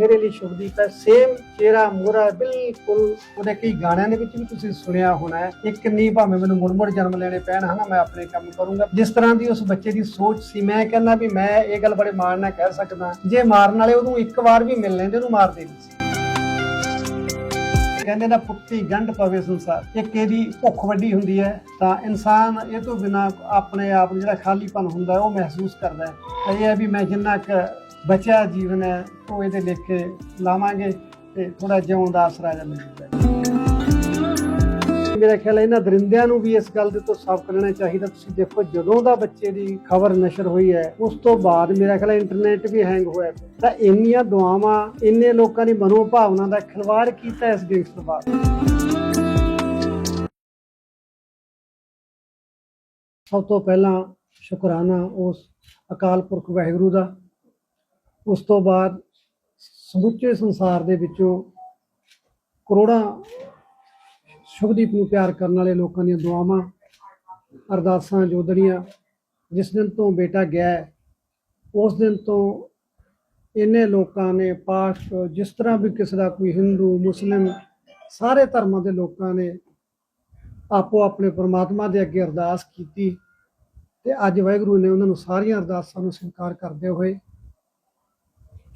ਮੇਰੇ ਲਈ ਸ਼ੁਭਦੀਪ ਹੈ। ਸੇਮ ਚਿਹਰਾ ਮੋਰਾ ਬਿਲਕੁਲ ਉਹਦੇ ਕਈ ਗਾਣਿਆਂ ਦੇ ਵਿੱਚ ਵੀ ਤੁਸੀਂ ਸੁਣਿਆ ਹੋਣਾ ਹੈ। ਇੱਕ ਨਹੀਂ ਭਾਵੇਂ ਮੈਨੂੰ ਮੁੜ ਜਨਮ ਲੈਣੇ ਪੈਣ, ਹਨਾ, ਮੈਂ ਆਪਣੇ ਕੰਮ ਕਰੂੰਗਾ। ਜਿਸ ਤਰ੍ਹਾਂ ਦੀ ਉਸ ਬੱਚੇ ਦੀ ਸੋਚ ਸੀ, ਮੈਂ ਕਹਿੰਦਾ ਵੀ ਮੈਂ ਇਹ ਗੱਲ ਬੜੇ ਮਾਣ ਨਾਲ ਕਹਿ ਸਕਦਾ। ਜੇ ਮਾਰਨ ਵਾਲੇ ਉਹਨੂੰ ਇੱਕ ਵਾਰ ਵੀ ਮਿਲ ਲੈਂਦੇ, ਉਹਨੂੰ ਮਾਰ ਦੇਣੀ ਸੀ। ਕਹਿੰਦੇ ਨਾ ਪੁੱਤੀ ਗੰਢ ਪਵੇ ਸੰਸਾਰ। ਇੱਕ ਇਹਦੀ ਭੁੱਖ ਵੱਡੀ ਹੁੰਦੀ ਹੈ, ਤਾਂ ਇਨਸਾਨ ਇਹ ਤੋਂ ਬਿਨਾ ਆਪਣੇ ਆਪ ਨੂੰ ਜਿਹੜਾ ਖਾਲੀਪਨ ਹੁੰਦਾ, ਉਹ ਮਹਿਸੂਸ ਕਰਦਾ ਹੈ। ਇਹ ਹੈ ਵੀ ਮੈਂ ਜਿੰਨਾ ਕੁ ਬਚਿਆ ਜੀਵਨ ਹੈ, ਉਹ ਇਹਦੇ ਲੇਖੇ ਲਾਵਾਂਗੇ ਤੇ ਥੋੜਾ ਜਿਉਣ ਦਾ ਆਸਰਾ ਜਿਹਾ ਮਿਲੂਗਾ ਮੇਰਾ ਖਿਆਲ ਹੈ ਇਹਨਾਂ ਦਰਿੰਦਿਆਂ ਨੂੰ ਵੀ ਇਸ ਗੱਲ ਦੇ ਤੋਂ ਸਬਕ ਲੈਣਾ ਚਾਹੀਦਾ। ਤੁਸੀਂ ਦੇਖੋ, ਜਦੋਂ ਦਾ ਬੱਚੇ ਦੀ ਖਬਰ ਨਸ਼ਰ ਹੋਈ ਹੈ, ਉਸ ਤੋਂ ਬਾਅਦ ਮੇਰਾ ਖਿਆਲ ਹੈ ਇੰਟਰਨੈਟ ਵੀ ਹੈਂਗ ਹੋਇਆ ਤਾਂ ਇੰਨੀਆਂ ਦੁਆਵਾਂ, ਇੰਨੇ ਲੋਕਾਂ ਦੀ ਮਨੋਭਾਵਨਾ ਦਾ ਖਿਲਵਾੜ ਕੀਤਾ ਇਸ ਗੈਂਗਸਟਰ ਬਾਅਦ ਸਭ ਤੋਂ ਪਹਿਲਾਂ ਸ਼ੁਕਰਾਨਾ ਉਸ ਅਕਾਲ ਪੁਰਖ ਵਾਹਿਗੁਰੂ ਦਾ। ਉਸ ਤੋਂ ਬਾਅਦ ਸਮੁੱਚੇ ਸੰਸਾਰ ਦੇ ਵਿੱਚੋਂ ਕਰੋੜਾਂ ਸ਼ੁਭਦੀਪ ਨੂੰ ਪਿਆਰ ਕਰਨ ਵਾਲੇ ਲੋਕਾਂ ਦੀਆਂ ਦੁਆਵਾਂ, ਅਰਦਾਸਾਂ ਜੋਦੜੀਆਂ ਜਿਸ ਦਿਨ ਤੋਂ ਬੇਟਾ ਗਿਆ ਉਸ ਦਿਨ ਤੋਂ ਇਹਨੇ ਲੋਕਾਂ ਨੇ ਪਾਠ ਜਿਸ ਤਰ੍ਹਾਂ ਵੀ ਕਿਸੇ ਦਾ ਕੋਈ ਹਿੰਦੂ, ਮੁਸਲਿਮ ਸਾਰੇ ਧਰਮਾਂ ਦੇ ਲੋਕਾਂ ਨੇ ਆਪੋ ਆਪਣੇ ਪਰਮਾਤਮਾ ਦੇ ਅੱਗੇ ਅਰਦਾਸ ਕੀਤੀ ਤੇ ਅੱਜ ਵਾਹਿਗੁਰੂ ਨੇ ਉਹਨਾਂ ਨੂੰ ਸਾਰੀਆਂ ਅਰਦਾਸਾਂ ਨੂੰ ਸਵੀਕਾਰ ਕਰਦੇ ਹੋਏ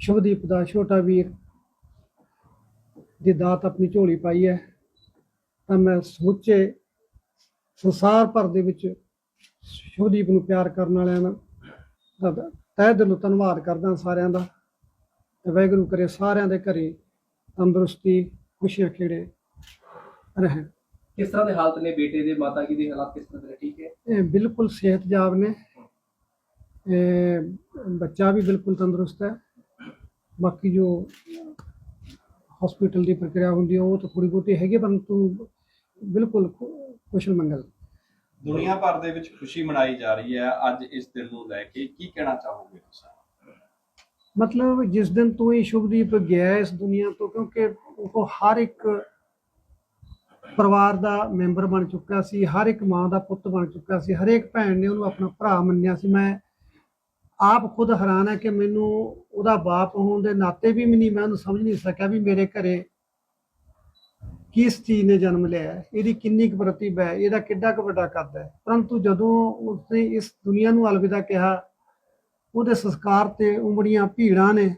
ਸ਼ੁਭਦੀਪ ਦਾ ਛੋਟਾ ਵੀਰ ਦੀ ਦਾਤ ਆਪਣੀ ਝੋਲੀ ਪਾਈ ਹੈ। ਤਾਂ ਮੈਂ ਸਮੁੱਚੇ ਸੰਸਾਰ ਭਰ ਦੇ ਵਿੱਚ ਸ਼ੁਭਦੀਪ ਨੂੰ ਪਿਆਰ ਕਰਨ ਵਾਲਿਆਂ ਦਾ ਤਹਿ ਦਿਲੋਂ ਧੰਨਵਾਦ ਕਰਦਾ ਸਾਰਿਆਂ ਦਾ। ਤੇ ਵਾਹਿਗੁਰੂ ਕਰੇ ਸਾਰਿਆਂ ਦੇ ਘਰੇ ਤੰਦਰੁਸਤੀ ਖੁਸ਼ੀਆਂ ਖੇੜੇ ਰਹਿਣ। ਕਿਸ ਤਰ੍ਹਾਂ ਦੇ ਹਾਲਤ ਨੇ ਬੇਟੇ ਦੇ? ਮਾਤਾ ਜੀ ਦੇ ਹਾਲਾਤ ਕਿਸ ਤਰ੍ਹਾਂ ਦੇ? ਠੀਕ ਹੈ। ਇਹ ਬਿਲਕੁਲ ਸਿਹਤਯਾਬ ਨੇ। ਇਹ ਬੱਚਾ ਵੀ ਬਿਲਕੁਲ ਤੰਦਰੁਸਤ ਹੈ। ਬਾਕੀ ਜੋ ਹਸਪੀਟਲ ਦੀ ਪ੍ਰਕਿਰਿਆ ਹੁੰਦੀ ਹੈ ਉਹ ਤਾਂ ਥੋੜੀ ਬਹੁਤੀ ਹੈਗੀ ਹੈ, ਪਰੰਤੂ ਬਿਲਕੁਲ ਕੁ- ਕੁਸ਼ਲ ਮੰਗਲ ਦੁਨੀਆ ਭਰ ਦੇ ਵਿੱਚ ਖੁਸ਼ੀ ਮਨਾਈ ਜਾ ਰਹੀ ਹੈ ਅੱਜ ਇਸ ਦਿਨ ਨੂੰ ਲੈ ਕੇ ਕੀ ਕਹਿਣਾ ਚਾਹੋਗੇ ਤੁਸੀਂ? ਮਤਲਬ ਜਿਸ ਦਿਨ ਤੋਂ ਹੀ ਸ਼ੁਭਦੀਪ ਗਿਆ ਹੈ ਇਸ ਦੁਨੀਆ ਤੋਂ ਕਿਉਂਕਿ ਉਹ ਹਰ ਇੱਕ ਪਰਿਵਾਰ ਦਾ ਮੈਂਬਰ ਬਣ ਚੁੱਕਾ ਸੀ ਹਰ ਇੱਕ ਮਾਂ ਦਾ ਪੁੱਤ ਬਣ ਚੁੱਕਾ ਸੀ ਹਰੇਕ ਭੈਣ ਨੇ ਉਹਨੂੰ ਆਪਣਾ ਭਰਾ ਮੰਨਿਆ ਸੀ। ਮੈਂ ਆਪ ਖੁਦ ਹੈਰਾਨ ਹੈ ਕਿ ਮੈਨੂੰ ਉਹਦਾ ਬਾਪ ਹੋਣ ਦੇ ਨਾਤੇ ਵੀ ਨਹੀਂ ਮੈਂ ਉਹਨੂੰ ਸਮਝ ਨਹੀਂ ਸਕਿਆ ਵੀ ਮੇਰੇ ਘਰੇ ਕਿਸ ਚੀਜ਼ ਨੇ ਜਨਮ ਲਿਆ ਇਹਦੀ ਕਿੰਨੀ ਕੁ ਪ੍ਰਤਿਭਾ ਹੈ, ਇਹਦਾ ਕਿੱਡਾ ਕੁ ਵੱਡਾ ਕੱਦ ਹੈ। ਪਰੰਤੂ ਜਦੋਂ ਉਸਨੇ ਇਸ ਦੁਨੀਆ ਨੂੰ ਅਲਵਿਦਾ ਕਿਹਾ, ਉਹਦੇ ਸੰਸਕਾਰ ਤੇ ਉਮੜੀਆਂ ਭੀੜਾਂ ਨੇ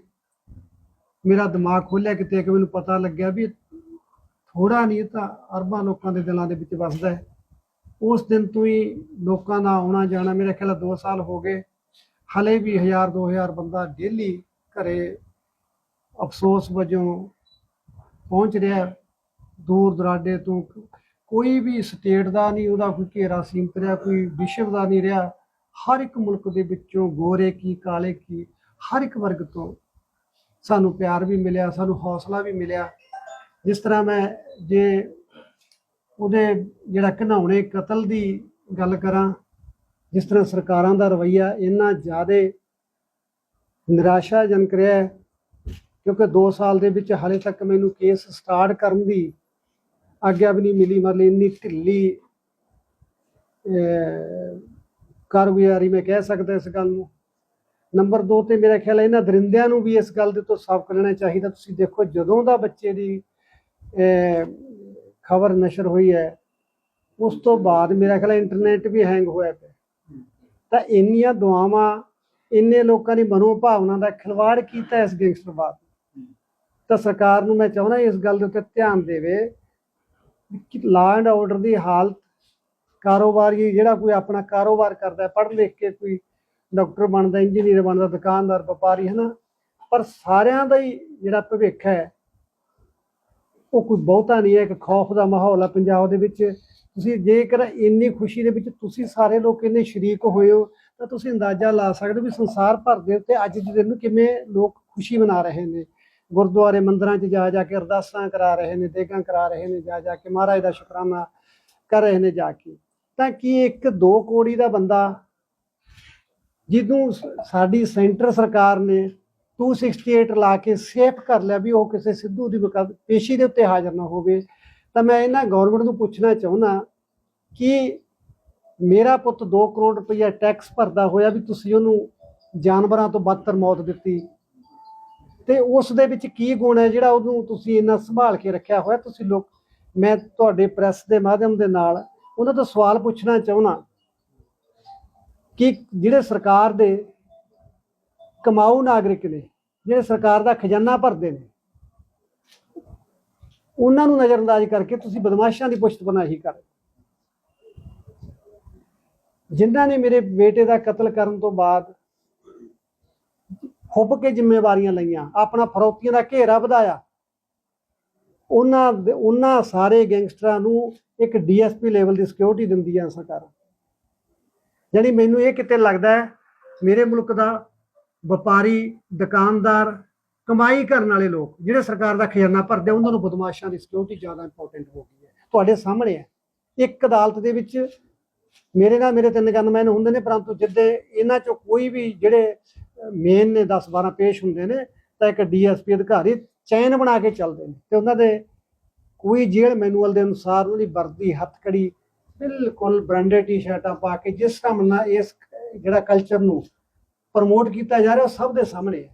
ਮੇਰਾ ਦਿਮਾਗ ਖੋਲਿਆ ਕਿਤੇ ਕਿ ਮੈਨੂੰ ਪਤਾ ਲੱਗਿਆ ਵੀ ਥੋੜਾ ਨਹੀਂ ਤਾਂ ਅਰਬਾਂ ਲੋਕਾਂ ਦੇ ਦਿਲਾਂ ਦੇ ਵਿੱਚ ਵੱਸਦਾ ਹੈ। ਉਸ ਦਿਨ ਤੋਂ ਹੀ ਲੋਕਾਂ ਦਾ ਆਉਣਾ ਜਾਣਾ ਮੇਰੇ ਖਿਆਲ 2 ਸਾਲ ਹੋ ਗਏ। ਹਲੇ ਵੀ 1000 2000 ਬੰਦਾ ਡੇਲੀ ਘਰੇ ਅਫਸੋਸ ਵਜੋਂ ਪਹੁੰਚ ਰਿਹਾ ਦੂਰ ਦਰਾਡੇ ਤੋਂ ਕੋਈ ਵੀ ਸਟੇਟ ਦਾ ਨਹੀਂ, ਉਹਦਾ ਕੋਈ ਘੇਰਾ ਸੀਮਤ ਰਿਹਾ, ਕੋਈ ਵਿਸ਼ਵ ਦਾ ਨਹੀਂ ਰਿਹਾ। ਹਰ ਇੱਕ ਮੁਲਕ ਦੇ ਵਿੱਚੋਂ ਗੋਰੇ ਕੀ, ਕਾਲੇ ਕੀ, ਹਰ ਇੱਕ ਵਰਗ ਤੋਂ ਸਾਨੂੰ ਪਿਆਰ ਵੀ ਮਿਲਿਆ, ਸਾਨੂੰ ਹੌਸਲਾ ਵੀ ਮਿਲਿਆ। ਜਿਸ ਤਰ੍ਹਾਂ ਮੈਂ ਜੇ ਉਹਦੇ ਜਿਹੜਾ ਘਿਨਾਉਣੇ ਕਤਲ ਦੀ ਗੱਲ ਕਰਾਂ ਜਿਸ ਤਰ੍ਹਾਂ ਸਰਕਾਰਾਂ ਦਾ ਰਵੱਈਆ ਇੰਨਾ ਜ਼ਿਆਦਾ ਨਿਰਾਸ਼ਾਜਨਕ ਰਿਹਾ ਹੈ, ਕਿਉਂਕਿ 2 ਸਾਲ ਦੇ ਵਿੱਚ ਹਾਲੇ ਤੱਕ ਮੈਨੂੰ ਕੇਸ ਸਟਾਰਟ ਕਰਨ ਦੀ ਆਗਿਆ ਵੀ ਨਹੀਂ ਮਿਲੀ, ਮਤਲਬ ਇੰਨੀ ਢਿੱਲੀ ਕਾਰਗੁਜ਼ਾਰੀ ਮੈਂ ਕਹਿ ਸਕਦਾ ਇਸ ਗੱਲ ਨੂੰ। ਨੰਬਰ 2 ਤੇ ਮੇਰਾ ਖਿਆਲ ਹੈ ਇਹਨਾਂ ਦਰਿੰਦਿਆਂ ਨੂੰ ਵੀ ਇਸ ਗੱਲ ਦੇ ਤੋਂ ਸਬਕ ਕਰਨਾ ਚਾਹੀਦਾ। ਤੁਸੀਂ ਦੇਖੋ ਜਦੋਂ ਦਾ ਬੱਚੇ ਦੀ ਖਬਰ ਨਸ਼ਰ ਹੋਈ ਹੈ, ਉਸ ਤੋਂ ਬਾਅਦ ਮੇਰਾ ਖਿਆਲ ਇੰਟਰਨੈਟ ਵੀ ਹੈਂਗ ਹੋਇਆ ਪਿਆ। ਤਾਂ ਇੰਨੀਆਂ ਦੁਆਵਾਂ, ਇੰਨੇ ਲੋਕਾਂ ਦੀ ਮਨੋਭਾਵਨਾ ਦਾ ਖਿਲਵਾੜ ਕੀਤਾ ਇਸ ਗੈਂਗਸਟਰ ਤਾਂ ਸਰਕਾਰ ਨੂੰ ਮੈਂ ਚਾਹੁੰਦਾ ਇਸ ਗੱਲ ਦੇ ਉੱਤੇ ਧਿਆਨ ਦੇਵੇ ਕਿ ਲਾ ਐਂਡ ਆਰਡਰ ਦੀ ਹਾਲਤ, ਕਾਰੋਬਾਰੀ ਜਿਹੜਾ ਕੋਈ ਆਪਣਾ ਕਾਰੋਬਾਰ ਕਰਦਾ ਪੜ੍ਹ ਲਿਖ ਕੇ ਕੋਈ ਡਾਕਟਰ ਬਣਦਾ ਇੰਜੀਨੀਅਰ ਬਣਦਾ, ਦੁਕਾਨਦਾਰ, ਵਪਾਰੀ ਹੈ ਨਾ ਪਰ ਸਾਰਿਆਂ ਦਾ ਹੀ ਜਿਹੜਾ ਭਵਿੱਖ ਹੈ, ਉਹ ਕੋਈ ਬਹੁਤਾ ਨਹੀਂ ਹੈ। ਇੱਕ ਖੌਫ ਦਾ ਮਾਹੌਲ ਹੈ ਪੰਜਾਬ ਦੇ ਵਿੱਚ। ਤੁਸੀਂ ਜੇਕਰ ਇੰਨੀ ਖੁਸ਼ੀ ਦੇ ਵਿੱਚ ਤੁਸੀਂ ਸਾਰੇ ਲੋਕ ਇੰਨੇ ਸ਼ਰੀਕ ਹੋਏ ਹੋ, ਤਾਂ ਤੁਸੀਂ ਅੰਦਾਜ਼ਾ ਲਾ ਸਕਦੇ ਹੋ ਵੀ ਸੰਸਾਰ ਭਰ ਦੇ ਉੱਤੇ ਅੱਜ ਦੇ ਦਿਨ ਨੂੰ ਕਿਵੇਂ ਲੋਕ ਖੁਸ਼ੀ ਮਨਾ ਰਹੇ ਨੇ। ਗੁਰਦੁਆਰੇ ਮੰਦਰਾਂ 'ਚ ਜਾ ਜਾ ਕੇ ਅਰਦਾਸਾਂ ਕਰਾ ਰਹੇ ਨੇ ਦੇਗਾਂ ਕਰਾ ਰਹੇ ਨੇ, ਜਾ ਜਾ ਕੇ ਮਹਾਰਾਜ ਦਾ ਸ਼ੁਕਰਾਨਾ ਕਰ ਰਹੇ ਨੇ ਜਾ ਕੇ। ਤਾਂ ਕੀ ਇੱਕ 2 ਕੋੜੀ ਦਾ ਬੰਦਾ ਜਿਹਨੂੰ ਸਾਡੀ ਸੈਂਟਰ ਸਰਕਾਰ ਨੇ 268 ਲਾ ਕੇ ਸੇਫ ਕਰ ਲਿਆ ਵੀ ਉਹ ਕਿਸੇ ਸਿੱਧੂ ਦੀ ਮੁਕੱਦ ਪੇਸ਼ੀ ਦੇ ਉੱਤੇ ਹਾਜ਼ਰ ਨਾ ਹੋਵੇ ਤਾਂ ਮੈਂ ਇਹਨਾਂ ਗਵਰਨਮੈਂਟ ਨੂੰ ਪੁੱਛਣਾ ਚਾਹੁੰਦਾ ਕਿ ਮੇਰਾ ਪੁੱਤ 2 ਕਰੋੜ ਰੁਪਈਆ ਟੈਕਸ ਭਰਦਾ ਹੋਇਆ ਵੀ ਤੁਸੀਂ ਉਹਨੂੰ ਜਾਨਵਰਾਂ ਤੋਂ ਬਦਤਰ ਮੌਤ ਦਿੱਤੀ। ਤੇ ਉਸ ਦੇ ਵਿੱਚ ਕੀ ਗੁਣ ਹੈ ਜਿਹੜਾ ਉਹਨੂੰ ਤੁਸੀਂ ਇੰਨਾ ਸੰਭਾਲ ਕੇ ਰੱਖਿਆ ਹੋਇਆ? ਤੁਸੀਂ ਲੋਕ, ਮੈਂ ਤੁਹਾਡੇ ਪ੍ਰੈਸ ਦੇ ਮਾਧਿਅਮ ਦੇ ਨਾਲ ਉਹਨਾਂ ਤੋਂ ਸਵਾਲ ਪੁੱਛਣਾ ਚਾਹੁੰਦਾ ਕਿ ਜਿਹੜੇ ਸਰਕਾਰ ਦੇ ਕਮਾਊ ਨਾਗਰਿਕ ਨੇ, ਜਿਹੜੇ ਸਰਕਾਰ ਦਾ ਖਜ਼ਾਨਾ ਭਰਦੇ ਨੇ ਉਹਨਾਂ ਨੂੰ ਨਜ਼ਰਅੰਦਾਜ਼ ਕਰਕੇ ਤੁਸੀਂ ਬਦਮਾਸ਼ਾਂ ਦੀ ਪੁਸ਼ਤ ਪਨਾਹੀ ਕਰ ਜਿਨ੍ਹਾਂ ਨੇ ਮੇਰੇ ਬੇਟੇ ਦਾ ਕਤਲ ਕਰਨ ਤੋਂ ਬਾਅਦ ਖੁੱਬ ਕੇ ਜ਼ਿੰਮੇਵਾਰੀਆਂ ਲਈਆਂ, ਆਪਣਾ ਫਰੌਤੀਆਂ ਦਾ ਘੇਰਾ ਵਧਾਇਆ। ਉਹਨਾਂ ਉਹਨਾਂ ਸਾਰੇ ਗੈਂਗਸਟਰਾਂ ਨੂੰ ਇੱਕ ਡੀਐਸਪੀ ਲੈਵਲ ਦੀ ਸਿਕਿਉਰਿਟੀ ਦਿੰਦੀ ਹੈ ਸਰਕਾਰ। ਯਾਨੀ ਮੈਨੂੰ ਇਹ ਕਿਤੇ ਲੱਗਦਾ ਹੈ, ਮੇਰੇ ਮੁਲਕ ਦਾ ਵਪਾਰੀ, ਦੁਕਾਨਦਾਰ ਕਮਾਈ ਕਰਨ ਵਾਲੇ ਲੋਕ ਜਿਹੜੇ ਸਰਕਾਰ ਦਾ ਖਜ਼ਾਨਾ ਭਰਦੇ ਆ, ਉਹਨਾਂ ਨੂੰ ਬਦਮਾਸ਼ਾਂ ਦੀ ਸਿਕਿਉਰਿਟੀ ਜ਼ਿਆਦਾ ਇੰਪੋਰਟੈਂਟ ਹੋ ਗਈ ਹੈ। ਤੁਹਾਡੇ ਸਾਹਮਣੇ ਹੈ। ਇੱਕ ਅਦਾਲਤ ਦੇ ਵਿੱਚ ਮੇਰੇ ਨਾਲ ਮੇਰੇ ਤਿੰਨ ਗਨਮੈਨ ਹੁੰਦੇ ਨੇ ਪਰੰਤੂ ਜਿੱਦੇ ਇਹਨਾਂ ਚੋਂ ਕੋਈ ਵੀ ਜਿਹੜੇ ਮੇਨ ਨੇ 10 12 ਪੇਸ਼ ਹੁੰਦੇ ਨੇ ਤਾਂ ਇੱਕ ਡੀਐਸਪੀ ਅਧਿਕਾਰੀ ਚੈਨ ਬਣਾ ਕੇ ਚੱਲਦੇ ਨੇ। ਤੇ ਉਹਨਾਂ ਦੇ ਕੋਈ ਜੇਲ੍ਹ ਮੈਨੂਅਲ ਦੇ ਅਨੁਸਾਰ ਉਹਨਾਂ ਦੀ ਵਰਦੀ ਹੱਥਕੜੀ ਬਿਲਕੁਲ ਬ੍ਰਾਂਡਡ ਟੀ-ਸ਼ਰਟਾਂ ਪਾ ਕੇ ਜਿਸ ਢੰਗ ਨਾਲ ਇਸ ਜਿਹੜਾ ਕਲਚਰ ਨੂੰ ਪ੍ਰਮੋਟ ਕੀਤਾ ਜਾ ਰਿਹਾ ਉਹ ਸਭ ਦੇ ਸਾਹਮਣੇ ਹੈ।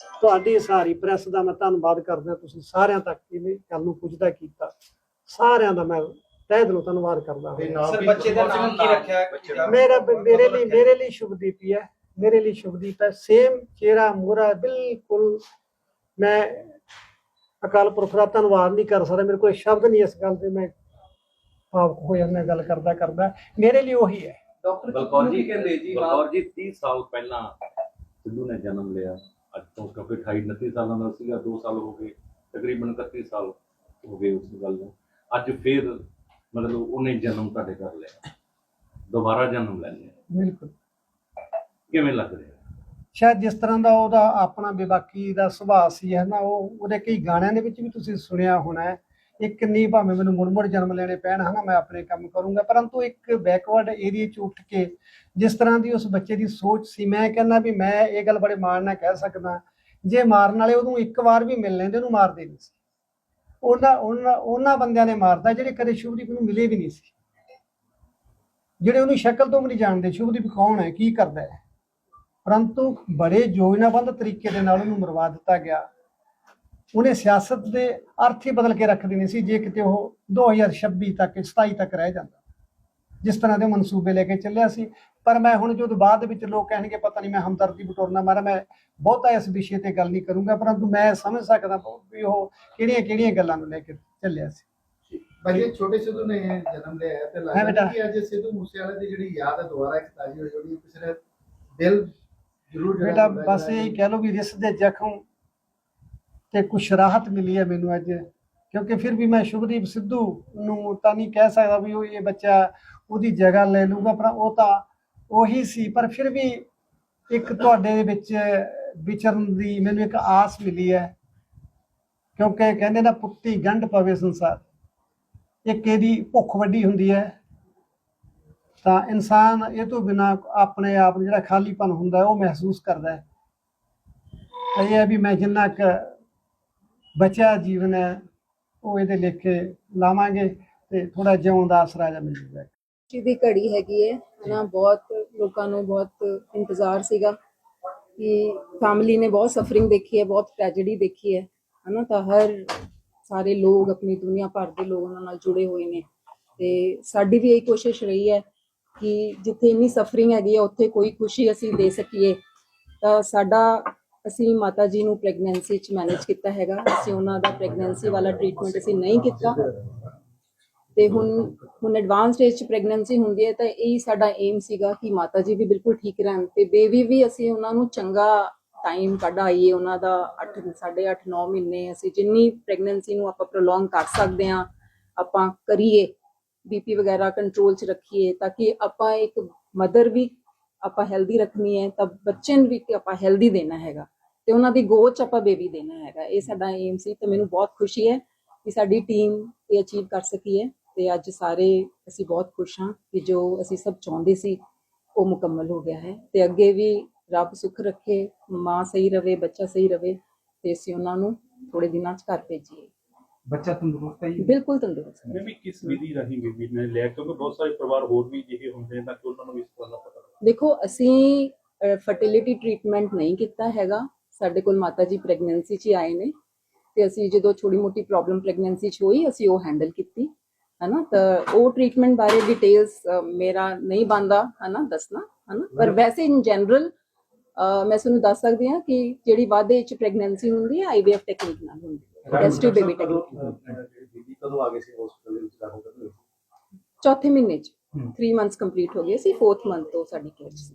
ਤੁਹਾਡੀ ਸਾਰੀ ਪ੍ਰੈਸ ਦਾ ਮੈਂ ਧੰਨਵਾਦ ਕਰਦਾ ਤੁਸੀਂ ਸਾਰਿਆਂ ਤੱਕ ਇਹ ਗੱਲ ਨੂੰ ਪੁੱਜਦਾ ਕੀਤਾ। ਸਾਰਿਆਂ ਦਾ ਮੈਂ ਤਹਿ ਦਿਲੋਂ ਧੰਨਵਾਦ ਕਰਦਾ ਹਾਂ। ਸਰ ਬੱਚੇ ਦਾ ਨਾਮ ਕੀ ਰੱਖਿਆ? ਹੈ ਮੇਰਾ ਮੇਰੇ ਲਈ ਮੇਰੇ ਲਈ ਸ਼ੁਭਦੀਪ ਹੀ ਹੈ ਮੇਰੇ ਲਈ ਸ਼ੁਭਦੀਪ ਹੈ। ਸੇਮ ਚਿਹਰਾ ਮੋਰਾ ਬਿਲਕੁਲ ਮੈਂ ਅਕਾਲ ਪੁਰਖ ਦਾ ਧੰਨਵਾਦ ਨਹੀਂ ਕਰ ਸਕਦਾ। ਮੇਰੇ ਕੋਲ ਸ਼ਬਦ ਨਹੀਂ ਇਸ ਗੱਲ ਤੇ ਮੈਂ ਭਾਵੁਕ ਹੋ ਜਾਂਦਾ ਗੱਲ ਕਰਦਾ ਕਰਦਾ। ਮੇਰੇ ਲਈ ਉਹੀ ਹੈ। ਡਾਕਟਰ ਬਲਕੌਰ ਜੀ ਕਹਿੰਦੇ ਜੀ? ਬਲਕੌਰ ਜੀ 30 ਸਾਲ ਪਹਿਲਾਂ ਸਿੱਧੂ ਨੇ ਜਨਮ ਲਿਆ। ਅੱਜ ਤੋਂ ਕਿਉਂਕਿ 28 29 ਸਾਲਾਂ ਦਾ ਸੀਗਾ 2 ਸਾਲ ਹੋ ਗਏ ਤਕਰੀਬਨ 31 ਸਾਲ ਹੋ ਗਏ ਉਸ ਗੱਲ ਨੂੰ। ਅੱਜ ਫਿਰ ਮਤਲਬ ਉਹਨੇ ਜਨਮ ਤੁਹਾਡੇ ਕਰ ਲਿਆ। ਦੁਬਾਰਾ ਜਨਮ ਲੈ ਲਿਆ ਬਿਲਕੁਲ। ਕਿਵੇਂ ਲੱਗ ਰਿਹਾ? ਸ਼ਾਇਦ ਜਿਸ ਤਰ੍ਹਾਂ ਦਾ ਉਹਦਾ ਆਪਣਾ ਬੇਬਾਕੀ ਦਾ ਸੁਭਾਅ ਸੀ ਹੈ ਨਾ ਉਹ ਉਹਦੇ ਕਈ ਗਾਣਿਆਂ ਦੇ ਵਿੱਚ ਵੀ ਤੁਸੀਂ ਸੁਣਿਆ ਹੋਣਾ ਹੈ। ਇੱਕ ਨਹੀਂ ਭਾਵੇਂ ਮੈਨੂੰ ਮੁੜ ਮੁੜ ਜਨਮ ਲੈਣੇ ਪੈਣ, ਹਨਾ, ਮੈਂ ਆਪਣੇ ਕੰਮ ਕਰੂੰਗਾ। ਪਰੰਤੂ ਇੱਕ ਬੈਕਵਰਡ ਏਰੀਆ 'ਚ ਉੱਠ ਕੇ ਜਿਸ ਤਰ੍ਹਾਂ ਦੀ ਉਸ ਬੱਚੇ ਦੀ ਸੋਚ ਸੀ, ਮੈਂ ਕਹਿੰਦਾ ਵੀ ਮੈਂ ਇਹ ਗੱਲ ਬੜੇ ਮਾਣ ਨਾਲ ਕਹਿ ਸਕਦਾ, ਜੇ ਮਾਰਨ ਵਾਲੇ ਉਹਨੂੰ ਇੱਕ ਵਾਰ ਵੀ ਮਿਲ ਲੈਂਦੇ, ਉਹਨੂੰ ਮਾਰਦੇ ਨਹੀਂ ਸੀ। ਉਹਨਾਂ ਉਹਨਾਂ ਬੰਦਿਆਂ ਨੇ ਮਾਰਦਾ ਜਿਹੜੇ ਕਦੇ ਸ਼ੁਭਦੀਪ ਨੂੰ ਮਿਲੇ ਵੀ ਨਹੀਂ ਸੀ। ਜਿਹੜੇ ਉਹਨੂੰ ਸ਼ਕਲ ਤੋਂ ਵੀ ਨਹੀਂ ਜਾਣਦੇ, ਸ਼ੁਭਦੀਪ ਕੌਣ ਹੈ, ਕੀ ਕਰਦਾ ਹੈ। ਪਰੰਤੂ ਬੜੇ ਯੋਜਨਾਬੰਦ ਤਰੀਕੇ ਦੇ ਨਾਲ ਉਹਨੂੰ ਮਰਵਾ ਦਿੱਤਾ ਗਿਆ। ਉਹਨੇ ਸਿਆਸਤ ਦੇ ਅਰਥ ਹੀ ਬਦਲ ਕੇ ਰੱਖ ਦੇਣੇ ਸੀ ਜੇ ਕਿਤੇ ਉਹ 2026 ਤੱਕ 27 ਤੱਕ ਰਹਿ ਜਾਂਦਾ। ਜਿਸ ਤਰ੍ਹਾਂ ਦੇ ਮਨਸੂਬੇ ਲੈ ਕੇ ਚੱਲਿਆ ਸੀ। ਪਰ ਮੈਂ ਹੁਣ ਜਦੋਂ ਬਾਅਦ ਵਿੱਚ ਲੋਕ ਕਹਿਣਗੇ ਪਤਾ ਨਹੀਂ ਮੈਂ ਹਮਦਰਦੀ ਬਟੋਰਨਾ ਮਾਰਾ ਮੈਂ ਬਹੁਤਾ ਇਸ ਵਿਸ਼ੇ ਤੇ ਗੱਲ ਨਹੀਂ ਕਰੂੰਗਾ। ਪਰੰਤੂ ਮੈਂ ਸਮਝ ਸਕਦਾ ਵੀ ਉਹ ਕਿਹੜੀਆਂ ਕਿਹੜੀਆਂ ਗੱਲਾਂ ਨੂੰ ਲੈ ਕੇ ਚੱਲਿਆ ਸੀ। ਭਾਜੀ ਛੋਟੇ ਸਿੱਧੂ ਨੇ ਜਨਮ ਲਿਆ ਤੇ। ਲੱਗਦਾ ਕਿ ਅੱਜ ਸਿੱਧੂ ਮੂਸੇਵਾਲੇ ਦੀ ਜਿਹੜੀ ਯਾਦ ਹੈ ਦੁਬਾਰਾ ਇੱਕ ਤਾਜ਼ੀ ਹੋ ਜਾਣੀ ਕਿਸੇ ਦਿਲ ਜ਼ਰੂਰ ਜਿਹੜਾ ਬੇਟਾ ਬਸ ਜਿਹੜਾ ਇਹ ਕਹਿ ਲਓ ਵੀ ਰਿਸ ਦੇ ਜ਼ਖਮ ਤੇ ਕੁਛ ਰਾਹਤ ਮਿਲੀ ਹੈ ਮੈਨੂੰ ਅੱਜ, ਕਿਉਂਕਿ ਫਿਰ ਵੀ ਮੈਂ ਸ਼ੁਭਦੀਪ ਸਿੱਧੂ ਨੂੰ ਤਾਂ ਨਹੀਂ ਕਹਿ ਸਕਦਾ ਵੀ ਉਹ ਇਹ ਬੱਚਾ ਉਹਦੀ ਜਗ੍ਹਾ ਲੈ ਲੂਗਾ ਪਰ ਉਹ ਤਾਂ ਉਹੀ ਸੀ। ਪਰ ਫਿਰ ਵੀ ਇੱਕ ਤੁਹਾਡੇ ਦੇ ਵਿੱਚ ਵਿਚਰਨ ਦੀ ਮੈਨੂੰ ਇੱਕ ਆਸ ਮਿਲੀ ਹੈ, ਕਿਉਂਕਿ ਕਹਿੰਦੇ ਨਾ ਪੁੱਤੀ ਗੰਢ ਪਵੇ ਸੰਸਾਰ। ਇੱਕ ਇਹਦੀ ਭੁੱਖ ਵੱਡੀ ਹੁੰਦੀ ਹੈ। ਤਾਂ ਇਨਸਾਨ ਇਹ ਤੋਂ ਬਿਨਾ ਆਪਣੇ ਆਪ ਨੂੰ ਜਿਹੜਾ ਖਾਲੀਪਨ ਹੁੰਦਾ ਉਹ ਮਹਿਸੂਸ ਕਰਦਾ ਹੈ। ਇਹ ਹੈ ਵੀ ਮੈਂ ਜਿੰਨਾ ਕੁ ਬਚਿਆ ਜੀਵਨ ਹੈ, ਉਹ ਇਹਦੇ ਲੇਖੇ ਲਾਵਾਂਗੇ ਤੇ ਥੋੜਾ ਜਿਉਣ ਦਾ ਆਸਰਾ ਜਿਹਾ ਮਿਲ ਜੂਗਾ। ਖੁਸ਼ੀ ਦੀ ਘੜੀ ਹੈਗੀ ਹੈ, ਹਨਾ, ਬਹੁਤ ਲੋਕਾਂ ਨੂੰ ਬਹੁਤ ਇੰਤਜ਼ਾਰ ਸੀਗਾ ਕਿ ਫੈਮਿਲੀ ਨੇ ਬਹੁਤ ਸਫਰਿੰਗ ਦੇਖੀ ਹੈ, ਬਹੁਤ ਟ੍ਰੈਜੇਡੀ ਦੇਖੀ ਹੈ, ਹਨਾ, ਤਾਂ ਹਰ ਸਾਰੇ ਲੋਕ, ਆਪਣੀ ਦੁਨੀਆ ਭਰ ਦੇ ਲੋਕ ਉਹਨਾਂ ਨਾਲ ਜੁੜੇ ਹੋਏ ਨੇ ਤੇ ਸਾਡੀ ਵੀ ਇਹ ਕੋਸ਼ਿਸ਼ ਰਹੀ ਹੈ ਕਿ ਜਿੱਥੇ ਇੰਨੀ ਸਫਰਿੰਗ ਹੈਗੀ ਹੈ, ਉੱਥੇ ਕੋਈ ਖੁਸ਼ੀ ਅਸੀਂ ਦੇ ਸਕੀਏ। ਤਾਂ ਸਾਡਾ ਅਸੀਂ ਮਾਤਾ ਜੀ ਨੂੰ ਪ੍ਰੈਗਨੈਂਸੀ ਚ ਮੈਨੇਜ ਕੀਤਾ ਹੈਗਾ। ਅਸੀਂ ਉਹਨਾਂ ਦਾ ਪ੍ਰੈਗਨੈਂਸੀ ਵਾਲਾ ਟ੍ਰੀਟਮੈਂਟ ਅਸੀਂ ਨਹੀਂ ਕੀਤਾ। ਤੇ ਹੁਣ ਹੁਣ ਐਡਵਾਂਸ ਸਟੇਜ ਚ ਪ੍ਰੈਗਨੈਂਸੀ ਹੁੰਦੀ ਹੈ ਤਾਂ ਇਹ ਸਾਡਾ ਏਮ ਸੀਗਾ ਕਿ ਮਾਤਾ ਜੀ ਵੀ ਬਿਲਕੁਲ ਠੀਕ ਰਹਿਣ ਤੇ ਬੇਬੀ ਵੀ ਅਸੀਂ ਉਹਨਾਂ ਨੂੰ ਚੰਗਾ ਟਾਈਮ ਕੱਢ ਆਈਏ ਉਹਨਾਂ ਦਾ 8 8.5 9 ਮਹੀਨੇ ਅਸੀਂ ਜਿੰਨੀ ਪ੍ਰੈਗਨੈਂਸੀ ਨੂੰ ਆਪਾਂ ਪ੍ਰੋਲੋਂਗ ਕਰ ਸਕਦੇ ਹਾਂ, ਆਪਾਂ ਕਰੀਏ ਬੀਪੀ ਵਗੈਰਾ ਕੰਟਰੋਲ ਚ ਰੱਖੀਏ ਤਾਂ ਕਿ ਆਪਾਂ ਇੱਕ ਮਦਰ ਵੀ ਆਪਾਂ ਹੈਲਦੀ ਰੱਖਣੀ ਹੈ ਤਾਂ ਬੱਚੇ ਨੂੰ ਵੀ ਆਪਾਂ ਹੈਲਦੀ ਦੇਣਾ ਹੈਗਾ। ਤੇ ਉਹਨਾਂ ਦੀ ਗੋਚ ਆਪਾਂ ਬੇਬੀ ਦੇਣਾ ਹੈਗਾ। ਇਹ ਸਾਡਾ ਏਮ ਸੀ ਤੇ ਮੈਨੂੰ ਬਹੁਤ ਖੁਸ਼ੀ ਹੈ ਕਿ ਸਾਡੀ ਟੀਮ ਇਹ ਅਚੀਵ ਕਰ ਸਕੀ ਹੈ ਤੇ ਅੱਜ ਸਾਰੇ ਅਸੀਂ ਬਹੁਤ ਖੁਸ਼ ਹਾਂ ਕਿ ਜੋ ਅਸੀਂ ਸਭ ਚਾਹੁੰਦੇ ਸੀ ਉਹ ਮੁਕੰਮਲ ਹੋ ਗਿਆ ਹੈ। ਤੇ ਅੱਗੇ ਵੀ ਰੱਬ ਸੁੱਖ ਰੱਖੇ ਮਾਂ ਸਹੀ ਰਵੇ ਬੱਚਾ ਸਹੀ ਰਵੇ ਤੇ ਅਸੀਂ ਉਹਨਾਂ ਨੂੰ ਥੋੜੇ ਦਿਨਾਂ ਚ ਘਰ ਭੇਜੀਏ। ਬੱਚਾ ਤੰਦਰੁਸਤ ਹੈ ਜੀ? ਬਿਲਕੁਲ ਤੰਦਰੁਸਤ ਮੈਂ ਵੀ ਕਿਸ ਵਿਧੀ ਰਾਹੀਂ ਬੇਬੀ ਨੇ ਲਿਆ? ਕਿਉਂਕਿ ਬਹੁਤ ਸਾਰੇ ਪਰਿਵਾਰ ਹੋਰ ਵੀ ਜਿਹੇ ਹੁੰਦੇ ਨੇ ਤਾਂ ਕਿ ਉਹਨਾਂ ਨੂੰ ਵੀ ਇਸ ਤਰ੍ਹਾਂ ਦਾ ਪਤਾ ਦੇਖੋ ਅਸੀਂ ਫਰਟੀਲਿਟੀ ਟ੍ਰੀਟਮੈਂਟ ਨਹੀਂ ਕੀਤਾ ਹੈਗਾ। ਸਾਡੇ ਕੋਲ ਮਾਤਾ ਜੀ ਪ੍ਰੈਗਨੈਂਸੀ 'ਚ ਆਏ ਨੇ ਤੇ ਅਸੀਂ ਜਦੋਂ ਛੋਟੀ ਮੋਟੀ ਪ੍ਰੋਬਲਮ ਪ੍ਰੈਗਨੈਂਸੀ 'ਚ ਹੋਈ ਅਸੀਂ ਉਹ ਹੈਂਡਲ ਕੀਤੀ ਹਨਾ? ਤਾਂ ਉਹ ਟ੍ਰੀਟਮੈਂਟ ਬਾਰੇ ਡਿਟੇਲਸ ਮੇਰਾ ਨਹੀਂ ਬੰਦਾ ਹਨਾ? ਦੱਸਣਾ ਹਨਾ? ਪਰ ਵੈਸੇ ਇਨ ਜਨਰਲ ਮੈਂ ਤੁਹਾਨੂੰ ਦੱਸ ਸਕਦੀ ਹਾਂ ਕਿ ਜਿਹੜੀ ਵਾਧੇ 'ਚ ਪ੍ਰੈਗਨੈਂਸੀ ਹੁੰਦੀ ਹੈ ਆਈਵੀਐਫ ਟੈਕਨੀਕ ਨਾਲ ਹੁੰਦੀ ਹੈ। ਟੈਸਟ ਬੇਬੀ ਟੈਕਨੀਕ ਕਦੋਂ ਆ ਗਏ ਸੀ ਹਸਪੀਟਲ ਵਿੱਚ ਦਾਖਲ ਕਰਦੇ ਚੌਥੇ ਮਹੀਨੇ 'ਚ। ਹਮ। 3 ਮੰਥਸ ਕੰਪਲੀਟ ਹੋ ਗਏ ਸੀ 4th ਮੰਥ ਤੋਂ ਸਾਡੀ ਕੇਅਰ 'ਚ ਸੀ।